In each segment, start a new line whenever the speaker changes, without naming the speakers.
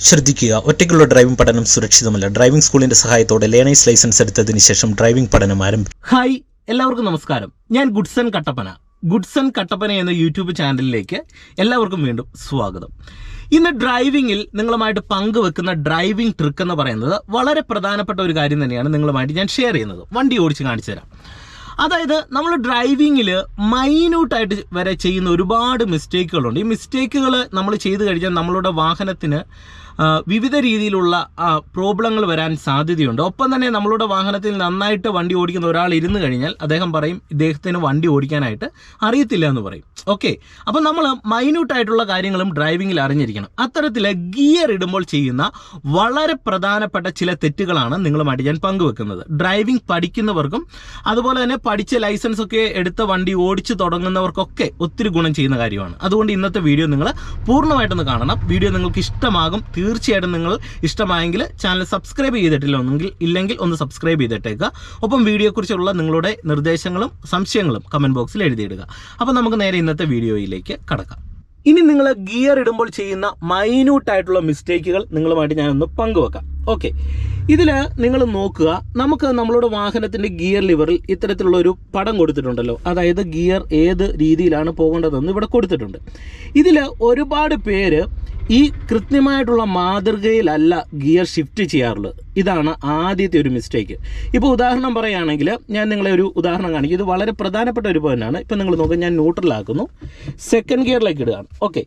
ശ്രദ്ധിക്കുക. ഒറ്റയ്ക്കുള്ള ഡ്രൈവിംഗ് പഠനം സുരക്ഷിതമല്ല. ഡ്രൈവിംഗ് സ്കൂളിന്റെ സഹായത്തോടെ ലേണേഴ്സ് ലൈസൻസ് എടുത്തതിന് ശേഷം ഡ്രൈവിംഗ് പഠനം ആരംഭിക്കും
ഹായ് എല്ലാവർക്കും നമസ്കാരം. ഞാൻ ഗുഡ്സൺ കട്ടപ്പന. ഗുഡ്സൺ കട്ടപ്പന എന്ന യൂട്യൂബ് ചാനലിലേക്ക് എല്ലാവർക്കും വീണ്ടും സ്വാഗതം. ഇന്ന് ഡ്രൈവിംഗിൽ നിങ്ങളുമായിട്ട് പങ്കുവെക്കുന്ന ഡ്രൈവിംഗ് ട്രിക്ക് എന്ന് പറയുന്നത് വളരെ പ്രധാനപ്പെട്ട ഒരു കാര്യം തന്നെയാണ് നിങ്ങളുമായിട്ട് ഞാൻ ഷെയർ ചെയ്യുന്നത്. വണ്ടി ഓടിച്ച് കാണിച്ചു തരാം. അതായത് നമ്മൾ ഡ്രൈവിങ്ങിൽ മൈന്യൂട്ടായിട്ട് വരെ ചെയ്യുന്ന ഒരുപാട് മിസ്റ്റേക്കുകളുണ്ട് ഈ മിസ്റ്റേക്കുകൾ നമ്മൾ ചെയ്തു കഴിഞ്ഞാൽ നമ്മളുടെ വാഹനത്തിന് വിവിധ രീതിയിലുള്ള പ്രോബ്ലങ്ങൾ വരാൻ സാധ്യതയുണ്ട്. ഒപ്പം തന്നെ നമ്മളുടെ വാഹനത്തിൽ നന്നായിട്ട് വണ്ടി ഓടിക്കുന്ന ഒരാൾ ഇരുന്ന് കഴിഞ്ഞാൽ അദ്ദേഹം പറയും ഇദ്ദേഹത്തിന് വണ്ടി ഓടിക്കാനായിട്ട് അറിയത്തില്ല എന്ന് പറയും. ഓക്കെ അപ്പം നമ്മൾ മൈന്യൂട്ടായിട്ടുള്ള കാര്യങ്ങളും ഡ്രൈവിങ്ങിൽ അറിഞ്ഞിരിക്കണം. അത്തരത്തിൽ ഗിയർ ഇടുമ്പോൾ ചെയ്യുന്ന വളരെ പ്രധാനപ്പെട്ട ചില തെറ്റുകളാണ് നിങ്ങളുമായിട്ട് ഞാൻ പങ്കുവെക്കുന്നത്. ഡ്രൈവിംഗ് പഠിക്കുന്നവർക്കും അതുപോലെ തന്നെ പഠിച്ച ലൈസൻസ് ഒക്കെ എടുത്ത വണ്ടി ഓടിച്ചു തുടങ്ങുന്നവർക്കൊക്കെ ഒത്തിരി ഗുണം ചെയ്യുന്ന കാര്യമാണ്. അതുകൊണ്ട് ഇന്നത്തെ വീഡിയോ നിങ്ങൾ പൂർണമായിട്ടൊന്ന് കാണണം. വീഡിയോ നിങ്ങൾക്ക് ഇഷ്ടമാകും തീർച്ചയായിട്ടും നിങ്ങൾ ഇഷ്ടമായെങ്കിൽ ചാനൽ സബ്സ്ക്രൈബ് ചെയ്തിട്ടില്ല ഒന്നെങ്കിൽ ഇല്ലെങ്കിൽ ഒന്ന് സബ്സ്ക്രൈബ് ചെയ്തിട്ടേക്കുക ഒപ്പം വീഡിയോയെക്കുറിച്ചുള്ള നിങ്ങളുടെ നിർദ്ദേശങ്ങളും സംശയങ്ങളും കമന്റ് ബോക്സിൽ എഴുതിയിടുക. അപ്പോൾ നമുക്ക് നേരെ ഇന്നത്തെ വീഡിയോയിലേക്ക് കടക്കാം. ഇനി നിങ്ങൾ ഗിയർ ഇടുമ്പോൾ ചെയ്യുന്ന മൈന്യൂട്ടായിട്ടുള്ള മിസ്റ്റേക്കുകൾ നിങ്ങളുമായിട്ട് ഞാനൊന്ന് പങ്കുവെക്കാം. ഓക്കെ ഇതിൽ നിങ്ങൾ നോക്കുക നമുക്ക് നമ്മളുടെ വാഹനത്തിന്റെ ഗിയർ ലിവറിൽ ഇത്തരത്തിലുള്ള ഒരു പടം കൊടുത്തിട്ടുണ്ടല്ലോ. അതായത് ഗിയർ ഏത് രീതിയിലാണ് പോകേണ്ടതെന്ന് ഇവിടെ കൊടുത്തിട്ടുണ്ട്. ഇതിൽ ഒരുപാട് പേര് ഈ കൃത്യമായിട്ടുള്ള മാതൃകയിലല്ല ഗിയർ ഷിഫ്റ്റ് ചെയ്യാറുള്ളത്. ഇതാണ് ആദ്യത്തെ ഒരു മിസ്റ്റേക്ക് ഇപ്പോൾ ഉദാഹരണം പറയുകയാണെങ്കിൽ ഞാൻ നിങ്ങളെ ഒരു ഉദാഹരണം കാണിക്കും. ഇത് വളരെ പ്രധാനപ്പെട്ട ഒരു പോയിന്റാണ് ഇപ്പം നിങ്ങൾ നോക്കുക ഞാൻ ന്യൂട്രലാക്കുന്നു സെക്കൻഡ് ഗിയറിലേക്ക് ഇടുകയാണ്. ഓക്കെ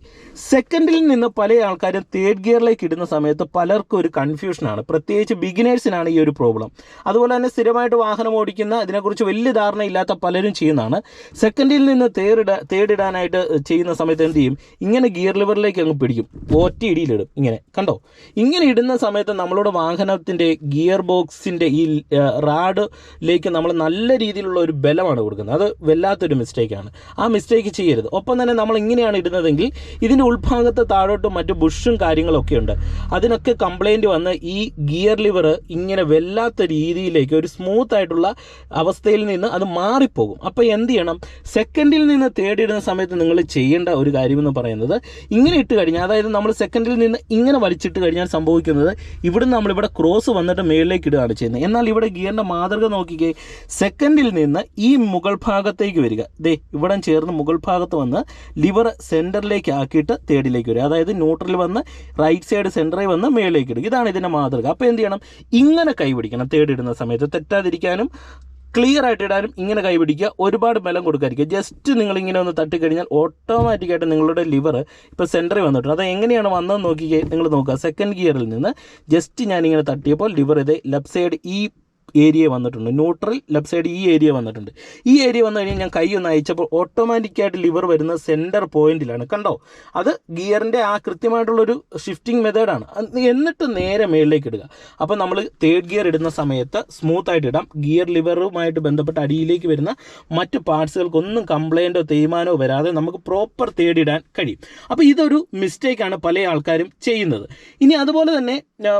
സെക്കൻഡിൽ നിന്ന് പല ആൾക്കാരും തേർഡ് ഗിയറിലേക്ക് ഇടുന്ന സമയത്ത് പലർക്കും ഒരു കൺഫ്യൂഷനാണ് പ്രത്യേകിച്ച് ബിഗിനേഴ്സിനാണ് ഈ ഒരു പ്രോബ്ലം അതുപോലെ തന്നെ സ്ഥിരമായിട്ട് വാഹനം ഓടിക്കുന്ന ഇതിനെക്കുറിച്ച് വലിയ ധാരണ ഇല്ലാത്ത പലരും ചെയ്യുന്നതാണ്. സെക്കൻഡിൽ നിന്ന് തേർഡ് തേർഡ് ഇടാനായിട്ട് ചെയ്യുന്ന സമയത്ത് എന്ത് ചെയ്യും? ഇങ്ങനെ ഗിയർ ലിവറിലേക്ക് അങ്ങ് പിടിക്കും. ഒറ്റ ഇടിയിലിടും. ഇങ്ങനെ. കണ്ടോ? ഇങ്ങനെ ഇടുന്ന സമയത്ത് നമ്മളുടെ വാഹനത്തിന്റെ ഗിയർ ബോക്സിന്റെ ഈ റാഡിലേക്ക് നമ്മൾ നല്ല രീതിയിലുള്ള ഒരു ബലമാണ് കൊടുക്കുന്നത്. അത് വല്ലാത്തൊരു മിസ്റ്റേക്കാണ്. ആ മിസ്റ്റേക്ക് ചെയ്യരുത്. ഒപ്പം തന്നെ നമ്മൾ ഇങ്ങനെയാണ് ഇടുന്നതെങ്കിൽ ഇതിന്റെ ഉൾഭാഗത്ത് താഴോട്ടും മറ്റു ബുഷും കാര്യങ്ങളൊക്കെ ഉണ്ട്. അതിനൊക്കെ കംപ്ലൈന്റ് വന്ന് ഈ ഗിയർ ലിവർ ഇങ്ങനെ വല്ലാത്ത രീതിയിലേക്ക് ഒരു സ്മൂത്ത് ആയിട്ടുള്ള അവസ്ഥയിൽ നിന്ന് അത് മാറിപ്പോകും. അപ്പോൾ എന്ത് ചെയ്യണം? സെക്കൻഡിൽ നിന്ന് തേടിയിടുന്ന സമയത്ത് നിങ്ങൾ ചെയ്യേണ്ട ഒരു കാര്യമെന്ന് പറയുന്നത് ഇങ്ങനെ ഇട്ട് കഴിഞ്ഞാൽ അതായത് നമ്മൾ സെക്കൻഡിൽ നിന്ന് ഇങ്ങനെ വലിച്ചിട്ട് കഴിഞ്ഞാൽ സംഭവിക്കുന്നത് ഇവിടുന്ന് നമ്മളിവിടെ ക്രോസ് വന്നിട്ട് മേളിലേക്ക് ഇടുകയാണ് ചെയ്യുന്നത്. എന്നാൽ ഇവിടെ ഗിയറിന്റെ മാതൃക നോക്കിക്കേ സെക്കൻഡിൽ നിന്ന് ഈ മുകൾ ഭാഗത്തേക്ക് വരിക. ദേ ഇവിടെ ചേർന്ന് മുകൾ ഭാഗത്ത് വന്ന് ലിവർ സെന്ററിലേക്ക് ആക്കിയിട്ട് തേർഡിലേക്ക് വരിക. അതായത് ന്യൂട്രലിൽ വന്ന് റൈറ്റ് സൈഡ് സെന്ററിൽ വന്ന് മേളിലേക്ക് ഇടുക. ഇതാണ് ഇതിന്റെ മാതൃക. അപ്പോൾ എന്ത് ചെയ്യണം? ഇങ്ങനെ കൈ പിടിക്കണം തേർഡ് ഇടുന്ന സമയത്ത്. തെറ്റാതിരിക്കാനും ക്ലിയർ ആയിട്ട് ഇടാനും ഇങ്ങനെ കൈപിടിക്കുക ഒരുപാട് ബലം കൊടുക്കാതിരിക്കുക. ജസ്റ്റ് നിങ്ങൾ ഇങ്ങനെ ഒന്ന് തട്ടിക്കഴിഞ്ഞാൽ ഓട്ടോമാറ്റിക്കായിട്ട് നിങ്ങളുടെ ലിവർ ഇപ്പോൾ സെന്ററിൽ വന്നിട്ടുണ്ട്. അത് എങ്ങനെയാണ് വന്നതെന്ന് നോക്കി നിങ്ങൾ നോക്കുക. സെക്കൻഡ് ഗിയറിൽ നിന്ന് ജസ്റ്റ് ഞാൻ ഇങ്ങനെ തട്ടിയപ്പോൾ ലിവർ ഇത് ലെഫ്റ്റ് സൈഡ് ഈ ഏരിയ വന്നിട്ടുണ്ട്. ന്യൂട്രൽ ലെഫ്റ്റ് സൈഡ് ഈ ഏരിയ വന്നിട്ടുണ്ട്. ഈ ഏരിയ വന്നു കഴിഞ്ഞാൽ ഞാൻ കൈ ഒന്ന് അയച്ചപ്പോൾ ഓട്ടോമാറ്റിക്കായിട്ട് ലിവർ വരുന്ന സെന്റർ പോയിന്റിലാണ് കണ്ടോ? അത് ഗിയറിന്റെ ആ കൃത്യമായിട്ടുള്ളൊരു ഷിഫ്റ്റിംഗ് മെത്തേഡാണ് എന്നിട്ട് നേരെ മേളിലേക്ക് ഇടുക. അപ്പോൾ നമ്മൾ തേർഡ് ഗിയർ ഇടുന്ന സമയത്ത് സ്മൂത്ത് ആയിട്ട് ഇടാം. ഗിയർ ലിവറുമായിട്ട് ബന്ധപ്പെട്ട് അടിയിലേക്ക് വരുന്ന മറ്റ് പാർട്സുകൾക്കൊന്നും കംപ്ലൈന്റോ തേയ്മാനോ വരാതെ നമുക്ക് പ്രോപ്പർ തേർഡ് ഇടാൻ കഴിയും. അപ്പോൾ ഇതൊരു മിസ്റ്റേക്കാണ് പല ആൾക്കാരും ചെയ്യുന്നത്. ഇനി അതുപോലെ തന്നെ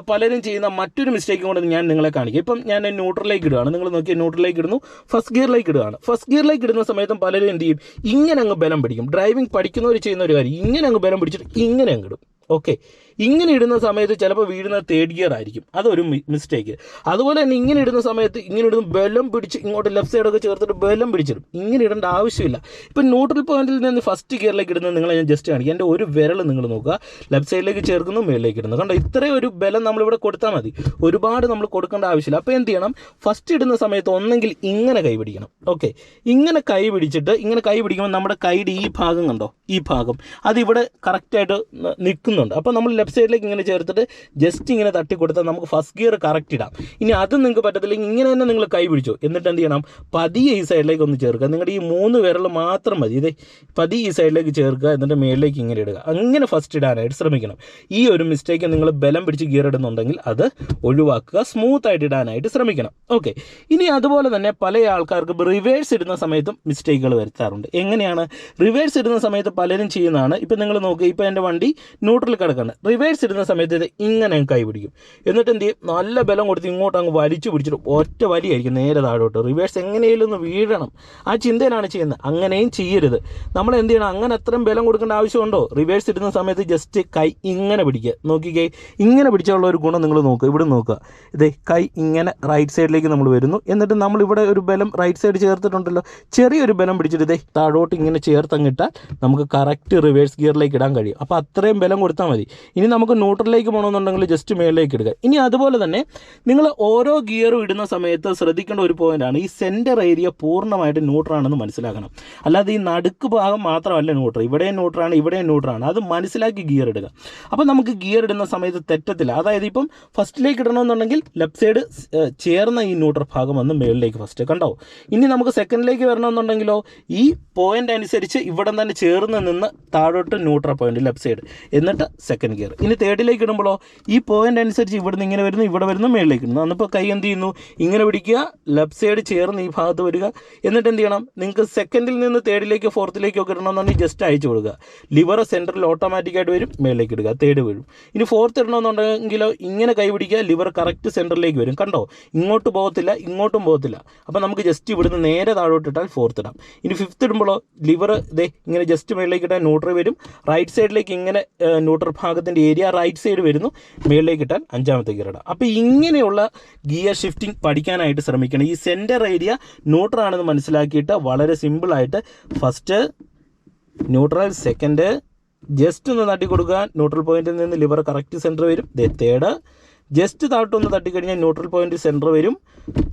പലരും ചെയ്യുന്ന മറ്റൊരു മിസ്റ്റേക്കും കൂടെ ഞാൻ നിങ്ങളെ കാണിക്കും. ഇപ്പം ഞാൻ ന്യൂട്രലിലേക്ക് ഇടുകയാണ്. നിങ്ങൾ നോക്കിയാൽ ന്യൂട്രലിലേക്ക് ഇടുന്നു ഫസ്റ്റ് ഗിയറിലേക്ക് ഇടുകയാണ്. ഫസ്റ്റ് ഗിയറിലേക്ക് ഇടുന്ന സമയത്തും പലരും എന്ത് ചെയ്യും? ഇങ്ങനെ അങ്ങ് ബലം പിടിക്കും. ഡ്രൈവിംഗ് പഠിക്കുന്നവർ ചെയ്യുന്ന ഒരു കാര്യം ഇങ്ങനെ അങ്ങ് ബലം പിടിച്ചിട്ട് ഇങ്ങനെ അങ്ങ് ഇടും. ഓക്കെ ഇങ്ങനെ ഇടുന്ന സമയത്ത് ചിലപ്പോൾ വീഴുന്നത് തേർഡ് ഗിയർ ആയിരിക്കും. അതൊരു മിസ്റ്റേക്ക് അതുപോലെ തന്നെ ഇങ്ങനെ ഇടുന്ന സമയത്ത് ഇങ്ങനെ ഇടുന്ന ബലം പിടിച്ച് ഇങ്ങോട്ട് ലെഫ്റ്റ് സൈഡൊക്കെ ചേർത്തിട്ട് ബലം പിടിച്ചിടും. ഇങ്ങനെ ഇടേണ്ട ആവശ്യമില്ല. ഇപ്പം ന്യൂട്രൽ പോയിന്റിൽ നിന്ന് ഫസ്റ്റ് ഗിയറിലേക്ക് ഇടുന്നത് നിങ്ങളെ ഞാൻ ജസ്റ്റ് കാണിക്കും. എന്റെ ഒരു വിരൽ നിങ്ങൾ നോക്കുക. ലെഫ്റ്റ് സൈഡിലേക്ക് ചേർക്കുന്നു മേളിലേക്ക് ഇടുന്നു. കണ്ടോ? ഇത്രയും ഒരു ബലം നമ്മളിവിടെ കൊടുത്താൽ മതി. ഒരുപാട് നമ്മൾ കൊടുക്കേണ്ട ആവശ്യമില്ല. അപ്പോൾ എന്ത് ചെയ്യണം? ഫസ്റ്റ് ഇടുന്ന സമയത്ത് ഒന്നെങ്കിൽ ഇങ്ങനെ കൈ പിടിക്കണം. ഓക്കെ ഇങ്ങനെ കൈ പിടിച്ചിട്ട് ഇങ്ങനെ കൈ പിടിക്കുമ്പോൾ നമ്മുടെ കൈയുടെ ഈ ഭാഗം കണ്ടോ? ഈ ഭാഗം. അതിവിടെ കറക്റ്റായിട്ട് നിൽക്കുന്നുണ്ട്. അപ്പോൾ നമ്മൾ ലെഫ്റ്റ് സൈഡിലേക്ക് ഇങ്ങനെ ചേർത്തിട്ട് ജസ്റ്റ് ഇങ്ങനെ തട്ടി കൊടുത്താൽ നമുക്ക് ഫസ്റ്റ് ഗിയർ കറക്റ്റ് ഇടാം. ഇനി അത് നിങ്ങൾക്ക് പറ്റത്തില്ലെങ്കിൽ ഇങ്ങനെ തന്നെ നിങ്ങൾ കൈ പിടിച്ചോ. എന്നിട്ട് എന്ത് ചെയ്യണം? പതിയെ ഈ സൈഡിലേക്ക് ഒന്ന് ചേർക്കുക. നിങ്ങളുടെ ഈ മൂന്ന് വിരൽ മാത്രം മതി. ഇതേ പതി ഈ സൈഡിലേക്ക് ചേർക്കുക എന്നിട്ട് മേളിലേക്ക് ഇങ്ങനെ ഇടുക. അങ്ങനെ ഫസ്റ്റ് ഇടാനായിട്ട് ശ്രമിക്കണം. ഈ ഒരു മിസ്റ്റേക്ക് നിങ്ങൾ ബലം പിടിച്ച് ഗിയർ ഇടുന്നുണ്ടെങ്കിൽ അത് ഒഴിവാക്കുക സ്മൂത്ത് ആയിട്ട് ഇടാനായിട്ട് ശ്രമിക്കണം. ഓക്കെ ഇനി അതുപോലെ തന്നെ പല ആൾക്കാർക്ക് റിവേഴ്സ് ഇടുന്ന സമയത്തും മിസ്റ്റേക്കുകൾ വരുത്താറുണ്ട്. എങ്ങനെയാണ്? റിവേഴ്സ് ഇടുന്ന സമയത്ത് പലരും ചെയ്യുന്നതാണ്. ഇപ്പം നിങ്ങൾ നോക്കുക ഇപ്പം എന്റെ വണ്ടി ന്യൂട്രൽ കിടക്കാണ്. റിവേഴ്സ് ഇടുന്ന സമയത്ത് ഇത് ഇങ്ങനെ കൈ പിടിക്കും എന്നിട്ട് എന്ത് ചെയ്യും? നല്ല ബലം കൊടുത്ത് ഇങ്ങോട്ട് അങ്ങ് വലിച്ചു പിടിച്ചിട്ട് ഒറ്റ വലിയായിരിക്കും നേരെ താഴോട്ട്. റിവേഴ്സ് എങ്ങനെയും ഒന്ന് വീഴണം. ആ ചിന്തയിലാണ് ചെയ്യുന്നത്. അങ്ങനെയും ചെയ്യരുത്. നമ്മൾ എന്ത് ചെയ്യണം? അങ്ങനെ അത്രയും ബലം കൊടുക്കേണ്ട ആവശ്യമുണ്ടോ? റിവേഴ്സ് ഇടുന്ന സമയത്ത് ജസ്റ്റ് കൈ ഇങ്ങനെ പിടിക്കുക. നോക്കിക്കേ. ഇങ്ങനെ പിടിച്ചുള്ള ഒരു ഗുണം നിങ്ങൾ നോക്കുക. ഇവിടെ നോക്കുക. ഇതേ കൈ ഇങ്ങനെ റൈറ്റ് സൈഡിലേക്ക് നമ്മൾ വരുന്നു. എന്നിട്ട് നമ്മൾ ഇവിടെ ഒരു ബലം റൈറ്റ് സൈഡ് ചേർത്തിട്ടുണ്ടല്ലോ. ചെറിയൊരു ബലം പിടിച്ചിട്ട് ഇതേ താഴോട്ട് ഇങ്ങനെ ചേർത്തങ്ങിട്ടാൽ നമുക്ക് കറക്റ്റ് റിവേഴ്സ് ഗിയറിലേക്ക് ഇടാൻ കഴിയും. അപ്പോൾ അത്രയും ബലം കൊടുത്താൽ മതി. ഇനി നമുക്ക് ന്യൂട്രലിലേക്ക് പോകണമെന്നുണ്ടെങ്കിൽ ജസ്റ്റ് മേളിലേക്ക് ഇടുക. ഇനി അതുപോലെ തന്നെ നിങ്ങൾ ഓരോ ഗിയറും ഇടുന്ന സമയത്ത് ശ്രദ്ധിക്കേണ്ട ഒരു പോയിന്റാണ് ഈ സെന്റർ ഏരിയ പൂർണമായിട്ട് ന്യൂട്രാണെന്ന് മനസ്സിലാക്കണം. അല്ലാതെ ഈ നടുക്ക് ഭാഗം മാത്രമല്ല ന്യൂട്രൽ ഇവിടെയും ന്യൂട്രാണ് ഇവിടെയും ന്യൂട്രാണ് അത് മനസ്സിലാക്കി ഗിയർ ഇടുക. അപ്പോൾ നമുക്ക് ഗിയർ ഇടുന്ന സമയത്ത് തെറ്റത്തില്ല. അതായത് ഇപ്പം ഫസ്റ്റിലേക്ക് ഇടണമെന്നുണ്ടെങ്കിൽ ലെഫ്റ്റ് സൈഡ് ചേർന്ന ഈ ന്യൂട്രൽ ഭാഗം വന്ന് മേളിലേക്ക് ഫസ്റ്റ് കണ്ടോ? ഇനി നമുക്ക് സെക്കൻഡിലേക്ക് വരണമെന്നുണ്ടെങ്കിലോ ഈ പോയിന്റ് അനുസരിച്ച് ഇവിടെ തന്നെ ചേർന്ന് നിന്ന് താഴോട്ട് ന്യൂട്രൽ പോയിന്റ് ലെഫ്റ്റ് സൈഡ് എന്നിട്ട് സെക്കൻഡ് ഗിയർ ഇനി തേർഡിലേക്ക് ഇടുമ്പോഴോ ഈ പോയിന്റ് അനുസരിച്ച് ഇവിടെ നിന്ന് ഇങ്ങനെ വരുന്നു ഇവിടെ വരുന്നു മേളിലേക്ക് ഇടുന്നു അന്നിപ്പോൾ കൈ എന്ത് ചെയ്യുന്നു? ഇങ്ങനെ പിടിക്കുക ലെഫ്റ്റ് സൈഡ് ചേർന്ന് ഈ ഭാഗത്ത് വരിക. എന്നിട്ട് എന്ത് ചെയ്യണം? നിങ്ങൾക്ക് സെക്കൻഡിൽ നിന്ന് തേർഡിലേക്ക് ഫോർത്തിലേക്കോ ഒക്കെ ഇടണമെന്നുണ്ടെങ്കിൽ ജസ്റ്റ് അയച്ചു കൊടുക്കുക. ലിവർ സെന്ററിൽ ഓട്ടോമാറ്റിക്കായിട്ട് വരും മേളിലേക്ക് ഇടുക. തേർഡ് വരും ഇനി ഫോർത്ത് ഇടണമെന്നുണ്ടെങ്കിലോ ഇങ്ങനെ കൈ പിടിക്കുക ലിവർ കറക്റ്റ് സെന്ററിലേക്ക് വരും. കണ്ടോ? ഇങ്ങോട്ട് പോകത്തില്ല ഇങ്ങോട്ടും പോകത്തില്ല. അപ്പോൾ നമുക്ക് ജസ്റ്റ് ഇവിടുന്ന് നേരെ താഴോട്ട് ഇട്ടാൽ ഫോർത്ത് ഇടാം. ഇനി ഫിഫ്ത്ത് ഇടുമ്പോഴോ ലിവർ ഇതേ ഇങ്ങനെ ജസ്റ്റ് മേളിലേക്ക് ഇട്ടാൽ ന്യൂട്രൽ വരും. റൈറ്റ് സൈഡിലേക്ക് ഇങ്ങനെ ന്യൂട്രൽ ഭാഗത്തിന്റെ ഏരിയ റൈറ്റ് സൈഡ് വരുന്നു. മേളിലേക്ക് ഇട്ടാൽ അഞ്ചാമത്തെ ഗിയർ ഇടാം. അപ്പോൾ ഇങ്ങനെയുള്ള ഗിയർ ഷിഫ്റ്റിംഗ് പഠിക്കാനായിട്ട് ശ്രമിക്കണം. ഈ സെന്റർ ഏരിയ ന്യൂട്രൽ ആണെന്ന് മനസ്സിലാക്കിയിട്ട് വളരെ സിമ്പിളായിട്ട് ഫസ്റ്റ് ന്യൂട്രൽ സെക്കൻഡ് ജസ്റ്റ് ഒന്ന് തട്ടി കൊടുക്കുക ന്യൂട്രൽ പോയിന്റിൽ നിന്ന് ലിവർ കറക്റ്റ് സെന്റർ വരും. തേർഡ് ജസ്റ്റ് താഴോട്ടൊന്ന് തട്ടിക്കഴിഞ്ഞാൽ ന്യൂട്രൽ പോയിന്റ് സെന്റർ വരും.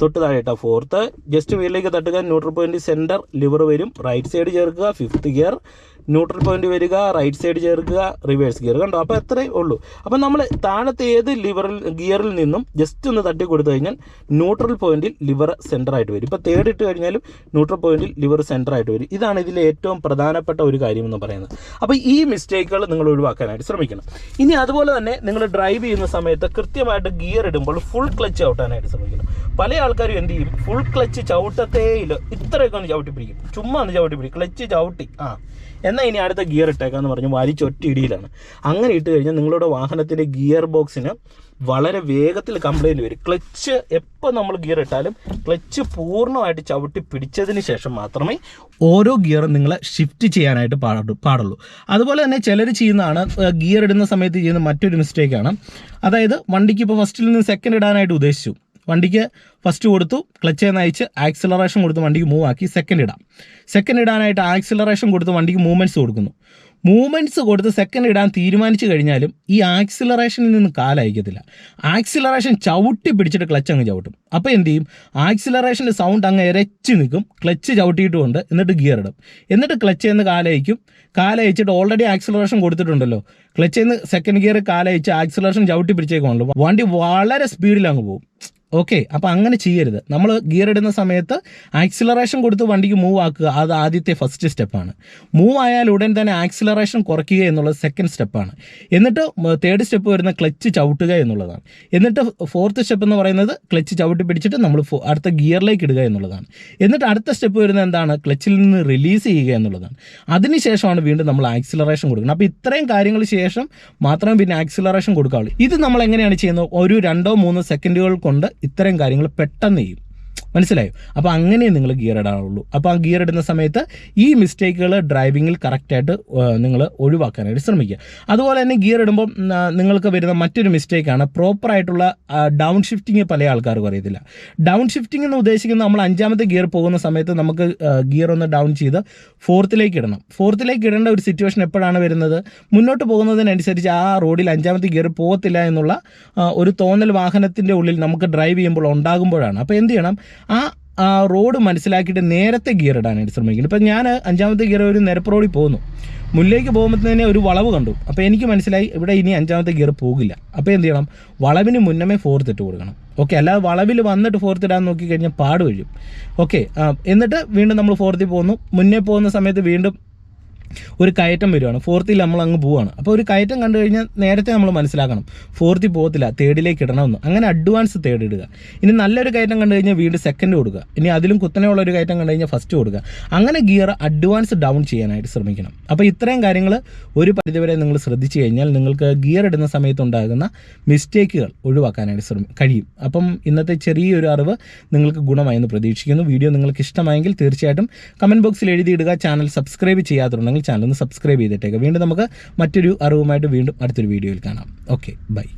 തൊട്ട് താഴെ ഫോർത്ത് ജസ്റ്റ് വീട്ടിലേക്ക് തട്ടുക ന്യൂട്രൽ പോയിന്റ് സെന്റർ ലിവർ വരും. റൈറ്റ് സൈഡ് ചേർക്കുക ഫിഫ്ത്ത് ഗിയർ ന്യൂട്രൽ പോയിന്റ് വരിക റൈറ്റ് സൈഡ് ചേർക്കുക റിവേഴ്സ് ഗിയർ കണ്ടോ? അപ്പോൾ എത്രയേ ഉള്ളൂ. അപ്പോൾ നമ്മൾ താഴത്തെ ഏത് ലിവറിൽ ഗിയറിൽ നിന്നും ജസ്റ്റ് ഒന്ന് തട്ടി കൊടുത്തു കഴിഞ്ഞാൽ ന്യൂട്രൽ പോയിന്റിൽ ലിവർ സെന്റർ ആയിട്ട് വരും. ഇപ്പോൾ തേർഡ് ഇട്ട് കഴിഞ്ഞാലും ന്യൂട്രൽ പോയിന്റിൽ ലിവർ സെന്റർ ആയിട്ട് വരും. ഇതാണ് ഇതിലെ ഏറ്റവും പ്രധാനപ്പെട്ട ഒരു കാര്യം എന്ന് പറയുന്നത്. അപ്പോൾ ഈ മിസ്റ്റേക്കുകൾ നിങ്ങൾ ഒഴിവാക്കാനായിട്ട് ശ്രമിക്കണം. ഇനി അതുപോലെ തന്നെ നിങ്ങൾ ഡ്രൈവ് ചെയ്യുന്ന സമയത്ത് കൃത്യമായിട്ട് ഗിയർ ഇടുമ്പോൾ ഫുൾ ക്ലച്ച് ഔട്ടാനായിട്ട് ശ്രമിക്കണം. പല ആൾക്കാരും എന്ത് ചെയ്യും? ഫുൾ ക്ലച്ച് ചവിട്ടത്തേയില്ല. ഇത്രയൊക്കെ ഒന്ന് ചവിട്ടി പിടിക്കും ചുമ്മാ ഒന്ന് ചവിട്ടി പിടിക്കും ക്ലച്ച് ചവിട്ടി. ആ. എന്നാൽ ഇനി അടുത്ത ഗിയർ ഇട്ടേക്കാന്ന് പറഞ്ഞ് വലിച്ചൊറ്റ ഇടിയിലാണ്. അങ്ങനെ ഇട്ട് കഴിഞ്ഞാൽ നിങ്ങളുടെ വാഹനത്തിന്റെ ഗിയർ ബോക്സിന് വളരെ വേഗത്തിൽ കംപ്ലൈന്റ് വരും. ക്ലച്ച് എപ്പോൾ നമ്മൾ ഗിയർ ഇട്ടാലും ക്ലച്ച് പൂർണമായിട്ട് ചവിട്ടി പിടിച്ചതിന് ശേഷം മാത്രമേ ഓരോ ഗിയറും നിങ്ങൾ ഷിഫ്റ്റ് ചെയ്യാനായിട്ട് പാടു പാടുള്ളൂ. അതുപോലെ തന്നെ ചിലർ ചെയ്യുന്നതാണ് ഗിയർ ഇടുന്ന സമയത്ത് ചെയ്യുന്ന മറ്റൊരു മിസ്റ്റേക്കാണ് അതായത് വണ്ടിക്ക് ഇപ്പോൾ ഫസ്റ്റിൽ നിന്ന് സെക്കൻഡ് ഇടാനായിട്ട് ഉദ്ദേശിച്ചു. വണ്ടിക്ക് ഫസ്റ്റ് കൊടുത്തു ക്ലച്ച് എന്ന് അയച്ച് ആക്സിലറേഷൻ കൊടുത്ത് വണ്ടിക്ക് മൂവ് ആക്കി സെക്കൻഡ് ഇടാം. സെക്കൻഡ് ഇടാനായിട്ട് ആക്സിലറേഷൻ കൊടുത്ത് വണ്ടിക്ക് മൂവ്മെന്റ്സ് കൊടുക്കുന്നു. മൂവ്മെന്റ്സ് കൊടുത്ത് സെക്കൻഡ് ഇടാൻ തീരുമാനിച്ചു കഴിഞ്ഞാലും ഈ ആക്സിലറേഷനിൽ നിന്ന് കാലയക്കത്തില്ല ആക്സിലറേഷൻ ചവിട്ടി പിടിച്ചിട്ട് ക്ലച്ച് അങ്ങ് ചവിട്ടും. അപ്പോൾ എന്ത് ചെയ്യും? ആക്സിലറേഷന്റെ സൗണ്ട് അങ്ങ് ഇരച്ച് നിൽക്കും. ക്ലച്ച് ചവിട്ടിയിട്ടുമുണ്ട് എന്നിട്ട് ഗിയർ ഇടും. എന്നിട്ട് ക്ലച്ച് എന്ന് കാലയക്കും കാലയച്ചിട്ട് ഓൾറെഡി ആക്സിലറേഷൻ കൊടുത്തിട്ടുണ്ടല്ലോ. ക്ലച്ച് നിന്ന് സെക്കൻഡ് ഗിയർ കാലയച്ച് ആക്സിലറേഷൻ ചവിട്ടി പിടിച്ചേക്കുമല്ലോ വണ്ടി വളരെ സ്പീഡിൽ അങ്ങ് പോകും. ഓക്കെ അപ്പോൾ അങ്ങനെ ചെയ്യരുത്. നമ്മൾ ഗിയർ ഇടുന്ന സമയത്ത് ആക്സിലറേഷൻ കൊടുത്ത് വണ്ടിക്ക് മൂവ് ആക്കുക അത് ആദ്യത്തെ ഫസ്റ്റ് സ്റ്റെപ്പാണ് മൂവ് ആയാൽ ഉടൻ തന്നെ ആക്സിലറേഷൻ കുറയ്ക്കുക എന്നുള്ളത് സെക്കൻഡ് സ്റ്റെപ്പാണ് എന്നിട്ട് തേർഡ് സ്റ്റെപ്പ് വരുന്ന ക്ലച്ച് ചവിട്ടുക എന്നുള്ളതാണ്. എന്നിട്ട് ഫോർത്ത് സ്റ്റെപ്പ് എന്ന് പറയുന്നത് ക്ലച്ച് ചവിട്ടി പിടിച്ചിട്ട് നമ്മൾ അടുത്ത ഗിയറിലേക്ക് ഇടുക എന്നുള്ളതാണ്. എന്നിട്ട് അടുത്ത സ്റ്റെപ്പ് വരുന്നത് എന്താണ്? ക്ലച്ചിൽ നിന്ന് റിലീസ് ചെയ്യുക എന്നുള്ളതാണ്. അതിനുശേഷമാണ് വീണ്ടും നമ്മൾ ആക്സിലറേഷൻ കൊടുക്കുന്നത്. അപ്പോൾ ഇത്രയും കാര്യങ്ങൾ ശേഷം മാത്രമേ പിന്നെ ആക്സിലറേഷൻ കൊടുക്കാവുള്ളൂ. ഇത് നമ്മൾ എങ്ങനെയാണ് ചെയ്യുന്നത്? ഒരു രണ്ടോ മൂന്നോ സെക്കൻഡുകൾ കൊണ്ട് ഇത്രയും കാര്യങ്ങൾ പെട്ടെന്ന് ചെയ്യും. മനസ്സിലായോ? അപ്പോൾ അങ്ങനെ നിങ്ങൾ ഗിയർ ഇടാനുള്ളൂ അപ്പോൾ ആ ഗിയർ ഇടുന്ന സമയത്ത് ഈ മിസ്റ്റേക്കുകൾ ഡ്രൈവിങ്ങിൽ കറക്റ്റായിട്ട് നിങ്ങൾ ഒഴിവാക്കാനായിട്ട് ശ്രമിക്കുക. അതുപോലെ തന്നെ ഗിയർ ഇടുമ്പോൾ നിങ്ങൾക്ക് വരുന്ന മറ്റൊരു മിസ്റ്റേക്കാണ് പ്രോപ്പറായിട്ടുള്ള ഡൗൺ ഷിഫ്റ്റിംഗ് പല ആൾക്കാർക്കും അറിയത്തില്ല. ഡൗൺ ഷിഫ്റ്റിംഗ് എന്ന് ഉദ്ദേശിക്കുന്നത് നമ്മൾ അഞ്ചാമത്തെ ഗിയർ പോകുന്ന സമയത്ത് നമുക്ക് ഗിയർ ഒന്ന് ഡൗൺ ചെയ്ത് ഫോർത്തിലേക്ക് ഇടണം. ഫോർത്തിലേക്ക് ഇടേണ്ട ഒരു സിറ്റുവേഷൻ എപ്പോഴാണ് വരുന്നത്? മുന്നോട്ട് പോകുന്നതിനനുസരിച്ച് ആ റോഡിൽ അഞ്ചാമത്തെ ഗിയർ പോകത്തില്ല എന്നുള്ള ഒരു തോന്നൽ വാഹനത്തിന്റെ ഉള്ളിൽ നമുക്ക് ഡ്രൈവ് ചെയ്യുമ്പോൾ ഉണ്ടാകുമ്പോഴാണ്. അപ്പോൾ എന്ത് ചെയ്യണം? ആ റോഡ് മനസ്സിലാക്കിയിട്ട് നേരത്തെ ഗിയർ ഇടാനായിട്ട് ശ്രമിക്കുന്നത് ഇപ്പം ഞാൻ അഞ്ചാമത്തെ ഗിയർ ഒരു നിരപ്പ് റോഡിൽ പോകുന്നു. മുന്നിലേക്ക് പോകുമ്പോൾ തന്നെ ഒരു വളവ് കണ്ടു. അപ്പോൾ എനിക്ക് മനസ്സിലായി ഇവിടെ ഇനി അഞ്ചാമത്തെ ഗിയർ പോകില്ല. അപ്പോൾ എന്ത് ചെയ്യണം? വളവിന് മുന്നമേ ഫോർത്ത് ഇട്ട് കൊടുക്കണം. ഓക്കെ അല്ലാതെ വളവിൽ വന്നിട്ട് ഫോർത്ത് ഇടാൻ നോക്കി കഴിഞ്ഞാൽ പാട് കഴിയും ഓക്കെ എന്നിട്ട് വീണ്ടും നമ്മൾ ഫോർത്തിൽ പോകുന്നു. മുന്നേ പോകുന്ന സമയത്ത് വീണ്ടും ഒരു കയറ്റം വരുവാണ്. ഫോർത്തിൽ നമ്മൾ അങ്ങ് പോവാണ്. അപ്പോൾ ഒരു കയറ്റം കണ്ടു കഴിഞ്ഞാൽ നേരത്തെ നമ്മൾ മനസ്സിലാക്കണം. ഫോർത്തിൽ പോകത്തില്ല. തേർഡിലേക്ക് ഇടണമെന്ന്. അങ്ങനെ അഡ്വാൻസ് തേർഡ് ഇടുക. ഇനി നല്ലൊരു കയറ്റം കണ്ടു കഴിഞ്ഞാൽ വീണ്ടും സെക്കൻഡ് കൊടുക്കുക. ഇനി അതിലും കുത്തനെയുള്ള ഒരു കയറ്റം കണ്ടു കഴിഞ്ഞാൽ ഫസ്റ്റ് കൊടുക്കുക. അങ്ങനെ ഗിയർ അഡ്വാൻസ് ഡൗൺ ചെയ്യാനായിട്ട് ശ്രമിക്കണം. അപ്പോൾ ഇത്രയും കാര്യങ്ങൾ ഒരു പരിധിവരെ നിങ്ങൾ ശ്രദ്ധിച്ചു കഴിഞ്ഞാൽ നിങ്ങൾക്ക് ഗിയർ ഇടുന്ന സമയത്ത് ഉണ്ടാകുന്ന മിസ്റ്റേക്കുകൾ ഒഴിവാക്കാനായിട്ട് ശ്രമി കഴിയും. അപ്പം ഇന്നത്തെ ചെറിയൊരു അറിവ് നിങ്ങൾക്ക് ഗുണമായി എന്ന് പ്രതീക്ഷിക്കുന്നു. വീഡിയോ നിങ്ങൾക്ക് ഇഷ്ടമായെങ്കിൽ തീർച്ചയായിട്ടും കമന്റ് ബോക്സിൽ എഴുതിയിടുക. ചാനൽ സബ്സ്ക്രൈബ് ചെയ്യാത്തുണ്ടെങ്കിൽ ചാനൽ ഒന്ന് സബ്സ്ക്രൈബ് ചെയ്തിട്ടേക്കാം. വീണ്ടും നമുക്ക് മറ്റൊരു അറിവുമായിട്ട് വീണ്ടും അടുത്തൊരു വീഡിയോയിൽ കാണാം. Okay bye